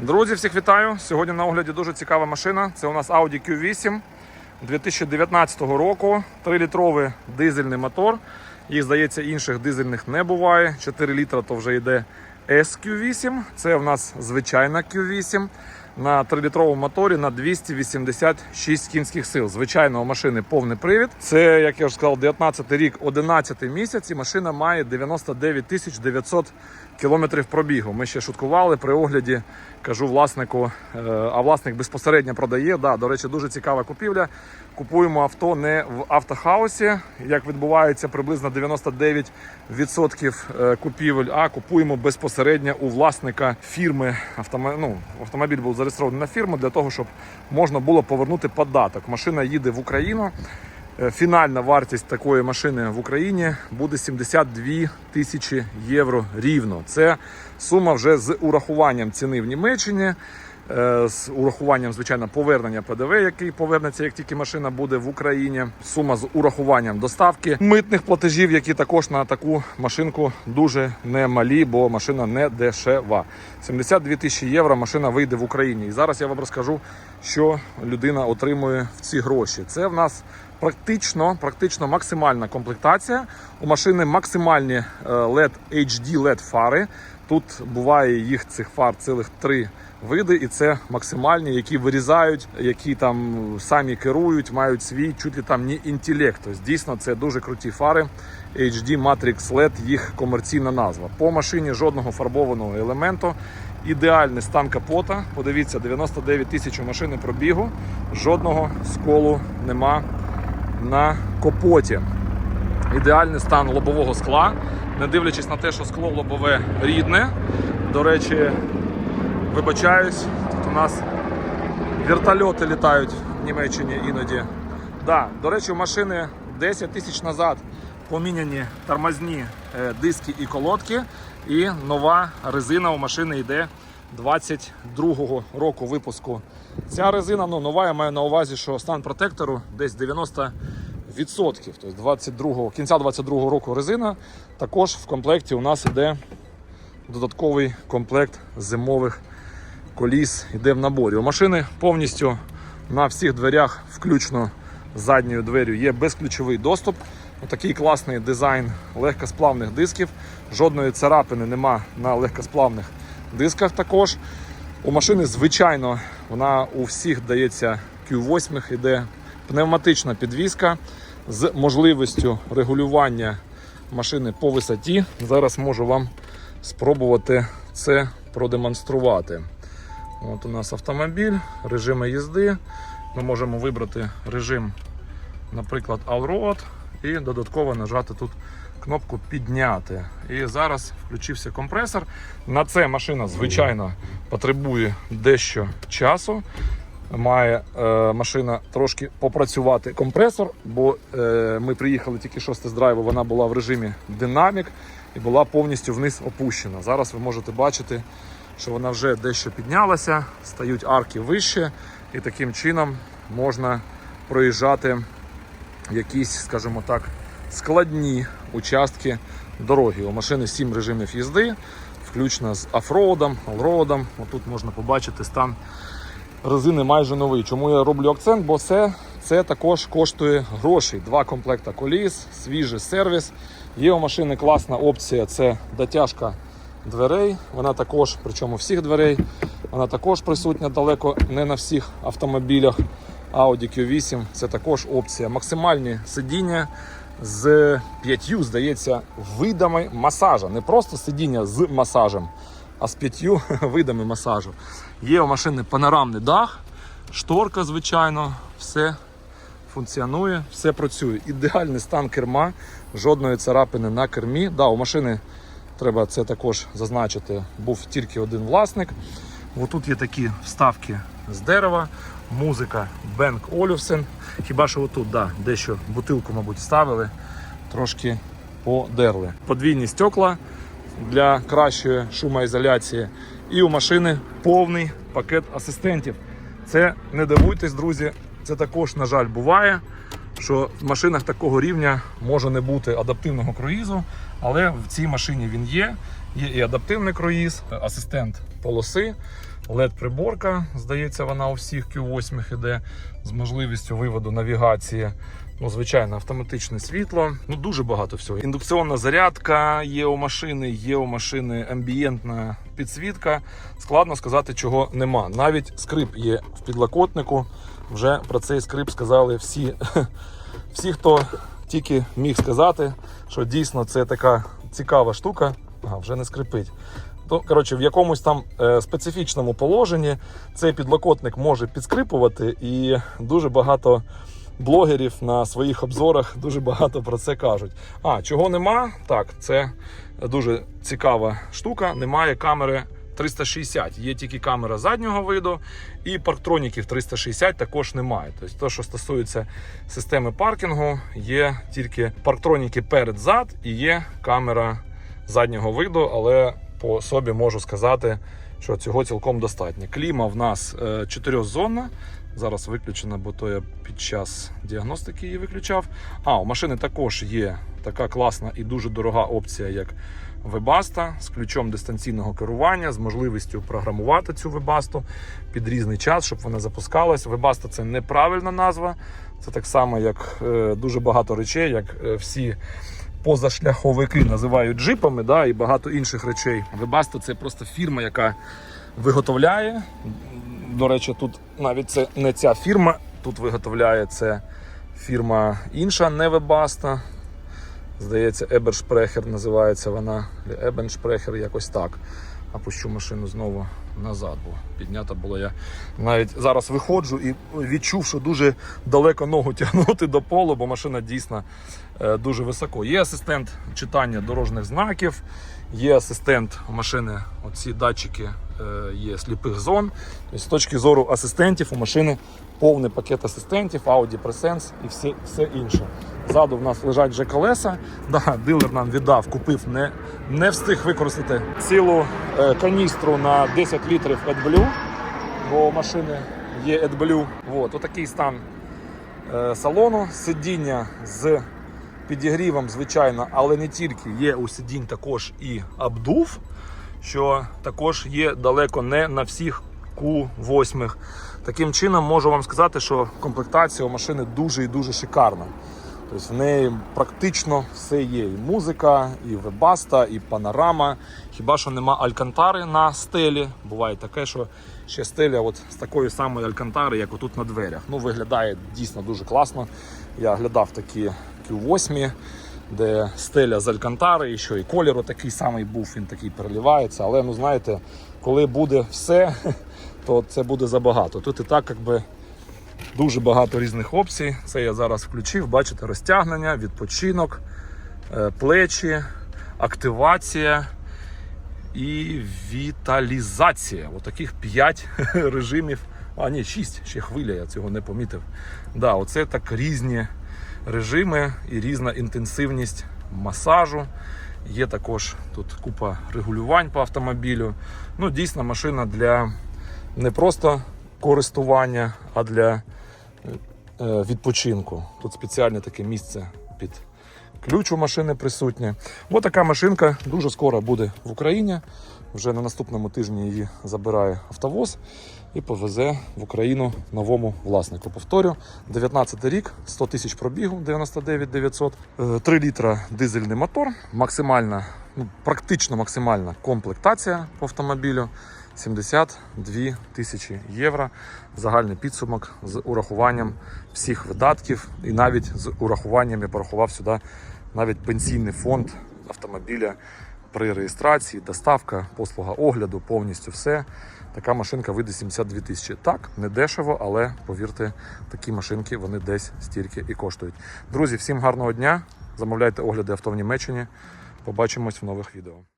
Друзі, всіх вітаю! Сьогодні на огляді дуже цікава машина. Це у нас Audi Q8 2019 року. 3-літровий дизельний мотор. Їх, здається, інших дизельних не буває. 4 літра то вже йде SQ8. Це у нас звичайна Q8 на 3-літровому моторі на 286 кінських сил. Звичайно, у машини повний привід. Це, як я вже сказав, 19 рік, 11 місяць. І машина має 99 тисяч 900 кілометрів пробігу. Ми ще шуткували при огляді. Кажу власнику, е, а власник безпосередньо продає. Да, до речі, дуже цікава купівля. Купуємо авто не в автохаусі, як відбувається приблизно 99% е, купівель, а купуємо безпосередньо у власника фірми. Автомо... Ну, автомобіль був зареєстрований на фірму для того, щоб можна було повернути податок. Машина їде в Україну. Е, Фінальна вартість такої машини в Україні буде 72 тисячі євро рівно. Це сума вже з урахуванням ціни в Німеччині, е, з урахуванням, звичайно, повернення ПДВ, який повернеться, як тільки машина буде в Україні. Сума з урахуванням доставки митних платежів, які також на таку машинку дуже немалі, бо машина не дешева. 72 тисячі євро машина вийде в Україні. І зараз я вам розкажу, що людина отримує в ці гроші. Це в нас практично, практично максимальна комплектація. У машини максимальні е, LED HD LED фари. Тут буває їх цих фар цілих три види, і це максимальні, які вирізають, які там самі керують, мають свій чуть ли там не інтелект. Тобто, дійсно, це дуже круті фари. HD Matrix LED, їх комерційна назва. По машині жодного фарбованого елементу. Ідеальний стан капота. Подивіться, 99 тисяч у машини пробігу. Жодного сколу нема на капоті. Ідеальний стан лобового скла, не дивлячись на те, що скло лобове рідне. До речі, вибачаюсь, тут у нас вертольоти літають в Німеччині іноді. Да, до речі, у машини 10 тисяч назад поміняні тормозні е, диски і колодки, і нова резина у машини йде 22-го року випуску. Ця резина ну, нова, я маю на увазі, що стан протектору десь 90 відсотків. Тобто 22 кінця 22-го року резина. Також в комплекті у нас іде додатковий комплект зимових коліс йде в наборі. У машини повністю на всіх дверях, включно задньою дверю, є безключовий доступ. Такий класний дизайн легкосплавних дисків. Жодної царапини нема на легкосплавних дисках також. У машини, звичайно, вона у всіх дається Q8, іде пневматична підвізка з можливістю регулювання машини по висоті. Зараз можу вам спробувати це продемонструвати. От у нас автомобіль, режими їзди. Ми можемо вибрати режим, наприклад, All-Road і додатково нажати тут кнопку підняти. І зараз включився компресор. На це машина, звичайно, потребує дещо часу. Має е, машина трошки попрацювати компресор, бо е, ми приїхали тільки що з тест-драйву, вона була в режимі динамік і була повністю вниз опущена. Зараз ви можете бачити, що вона вже дещо піднялася, стають арки вище, і таким чином можна проїжджати якісь, скажімо так, складні участки дороги. У машини 7 режимів їзди, включно з офроудом, алроудом. Отут можна побачити стан резини майже новий. Чому я роблю акцент? Бо це, це також коштує грошей. Два комплекта коліс, свіжий сервіс. Є у машини класна опція це дотяжка дверей. Вона також, причому всіх дверей, вона також присутня далеко не на всіх автомобілях. Audi Q8 це також опція. Максимальні сидіння з п'ятью, здається, видами масажа. Не просто сидіння з масажем, а з п'ятью видами масажу. Є у машини панорамний дах, шторка, звичайно, все функціонує, все працює. Ідеальний стан керма, жодної царапини на кермі. Да, у машини треба це також зазначити. Був тільки один власник. Отут є такі вставки з дерева, музика Бенк Олюфсен. Хіба що отут, да, дещо бутилку, мабуть, ставили, трошки подерли. Подвійні стекла для кращої шумоізоляції. І у машини повний пакет асистентів. Це не дивуйтесь, друзі. Це також, на жаль, буває, що в машинах такого рівня може не бути адаптивного круїзу, але в цій машині він є. Є і адаптивний круїз, асистент полоси. LED-приборка, здається, вона у всіх Q8 іде з можливістю виводу навігації. Ну, звичайно, автоматичне світло. Ну, дуже багато всього. Індукційна зарядка є у машини, є у машини амбієнтна підсвітка. Складно сказати, чого нема. Навіть скрип є в підлокотнику. Вже про цей скрип сказали всі, всі хто тільки міг сказати, що дійсно це така цікава штука. Ага, вже не скрипить. То, коротше, в якомусь там е, специфічному положенні цей підлокотник може підскрипувати, і дуже багато блогерів на своїх обзорах дуже багато про це кажуть. А чого нема? Так, це дуже цікава штука. Немає камери 360. Є тільки камера заднього виду, і парктроніків 360 також немає. Тобто, те, що стосується системи паркінгу, є тільки парктроніки перед-зад і є камера заднього виду, але по собі можу сказати, що цього цілком достатньо. Кліма в нас е, чотирьохзонна. Зараз виключена, бо то я під час діагностики її виключав. А, у машини також є така класна і дуже дорога опція, як Webasto з ключом дистанційного керування, з можливістю програмувати цю Webasto під різний час, щоб вона запускалась. Webasto – це неправильна назва. Це так само, як е, дуже багато речей, як е, всі позашляховики називають джипами, да, і багато інших речей. Webasto – це просто фірма, яка виготовляє. До речі, тут навіть це не ця фірма, тут виготовляє це фірма інша, не Webasto. Здається, Ебершпрехер називається вона. Ебеншпрехер, якось так. А пущу машину знову назад, бо піднята була я. Навіть зараз виходжу і відчув, що дуже далеко ногу тягнути до полу, бо машина дійсно е, дуже високо. Є асистент читання дорожніх знаків, є асистент машини, оці датчики є сліпих зон. Тобто, з точки зору асистентів у машини повний пакет асистентів, Audi Presense і все, все інше. Ззаду в нас лежать вже колеса. Да, дилер нам віддав, купив, не, не встиг використати цілу е, каністру на 10 літрів AdBlue, бо у машини є AdBlue. От, отакий стан е, салону. Сидіння з підігрівом, звичайно, але не тільки є у сидінь також і обдув, що також є далеко не на всіх Q8. Таким чином можу вам сказати, що комплектація у машини дуже і дуже шикарна. Тобто в неї практично все є. І музика, і вебаста, і панорама. Хіба що нема алькантари на стелі. Буває таке, що ще стеля от з такої самої алькантари, як отут на дверях. Ну, виглядає дійсно дуже класно. Я глядав такі Q8, де стеля з алькантари, і що і кольор такий самий був, він такий переливається. Але ну знаєте, коли буде все, то це буде забагато. Тут і так якби. Дуже багато різних опцій. Це я зараз включив. Бачите, розтягнення, відпочинок, е, плечі, активація і віталізація. Отаких 5 режимів. А, ні, 6, ще хвиля, я цього не помітив. Да, Оце так різні режими і різна інтенсивність масажу. Є також тут купа регулювань по автомобілю. Ну, дійсно, машина для не просто користування, а для е, відпочинку. Тут спеціальне таке місце під ключ у машини присутнє. Ось така машинка дуже скоро буде в Україні. Вже на наступному тижні її забирає автовоз і повезе в Україну новому власнику. Повторю, 19 рік, 100 тисяч пробігу, 99 900, 3 літра дизельний мотор, максимальна, ну, практично максимальна комплектація по автомобілю. 72 тисячі євро. Загальний підсумок з урахуванням всіх видатків і навіть з урахуванням я порахував сюди навіть пенсійний фонд автомобіля при реєстрації, доставка, послуга огляду, повністю все. Така машинка вийде 72 тисячі. Так, не дешево, але повірте, такі машинки вони десь стільки і коштують. Друзі, всім гарного дня! Замовляйте огляди авто в Німеччині. Побачимось в нових відео.